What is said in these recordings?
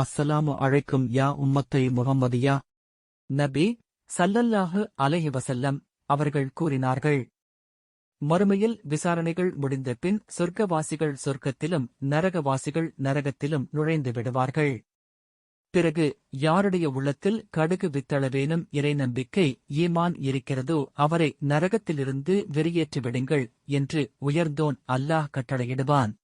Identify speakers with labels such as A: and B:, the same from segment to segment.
A: அஸ்ஸலாமு அழைக்கும் யா உம்மத்தை முகம்மதியா நபி சல்லல்லாஹு அலைஹி வசல்லம் அவர்கள் கூறினார்கள். மறுமையில் விசாரணைகள் முடிந்த பின் சொர்க்கவாசிகள் சொர்க்கத்திலும் நரகவாசிகள் நரகத்திலும் நுழைந்து விடுவார்கள். பிறகு யாருடைய உள்ளத்தில் கடுகு வித்தளவேனும் இறை நம்பிக்கை ஈமான் இருக்கிறதோ அவரை நரகத்திலிருந்து வெளியேற்றிவிடுங்கள் என்று உயர்ந்தோன் அல்லாஹ் கட்டளையிடுவான்.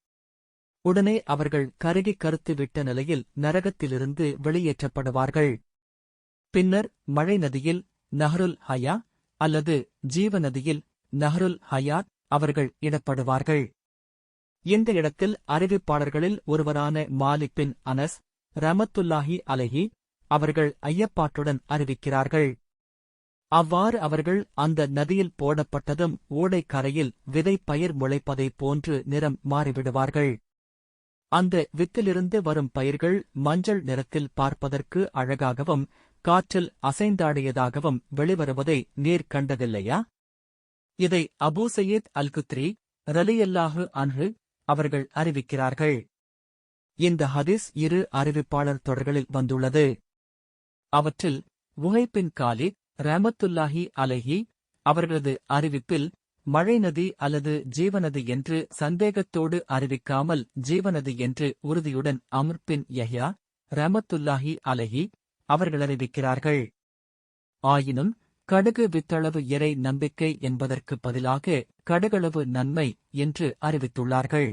A: உடனே அவர்கள் கருகி கருத்து விட்ட நிலையில் நரகத்திலிருந்து வெளியேற்றப்படுவார்கள். பின்னர் மழை நதியில் நஹருல் ஹயா அல்லது ஜீவ நதியில் நஹருல் ஹயாத் அவர்கள் இடப்படுவார்கள். இந்த இடத்தில் அறிவிப்பாளர்களில் ஒருவரான மாலிக் பின் அனஸ் ரமத்துல்லாஹி அலஹி அவர்கள் ஐயப்பாட்டுடன் அறிவிக்கிறார்கள். அவ்வாறு அவர்கள் அந்த நதியில் போடப்பட்டதும் ஓடைக்கரையில் விதை பயிர் முளைப்பதைப் போன்று நிறம் மாறிவிடுவார்கள். அந்த வித்திலிருந்து வரும் பயிர்கள் மஞ்சள் நிறத்தில் பார்ப்பதற்கு அழகாகவும் காற்றில் அசைந்தாடியதாகவும் வெளிவருவதை நீர் கண்டதில்லையா? இதை அபூ சயீத் அல் குத்ரி ரலியல்லாஹு அன்ஹு அவர்கள் அறிவிக்கிறார்கள். இந்த ஹதீஸ் இரு அறிவிப்பாளர் தொடர்களில் வந்துள்ளது. அவற்றில் உஹைப்பின் காலித் ரஹமத்துல்லாஹி அலைஹி அவர்களது அறிவிப்பில் மழைநதி அல்லது ஜீவநதி என்று சந்தேகத்தோடு அறிவிக்காமல் ஜீவநதி என்று உறுதியுடன் அமர்பின் யஹ்யா ரமத்துல்லாஹி அலைஹி அவர்கள் அறிவிக்கிறார்கள். ஆயினும் கடுகு வித்தளவு இறை நம்பிக்கை என்பதற்கு பதிலாக கடுகளவு நன்மை என்று அறிவித்துள்ளார்கள்.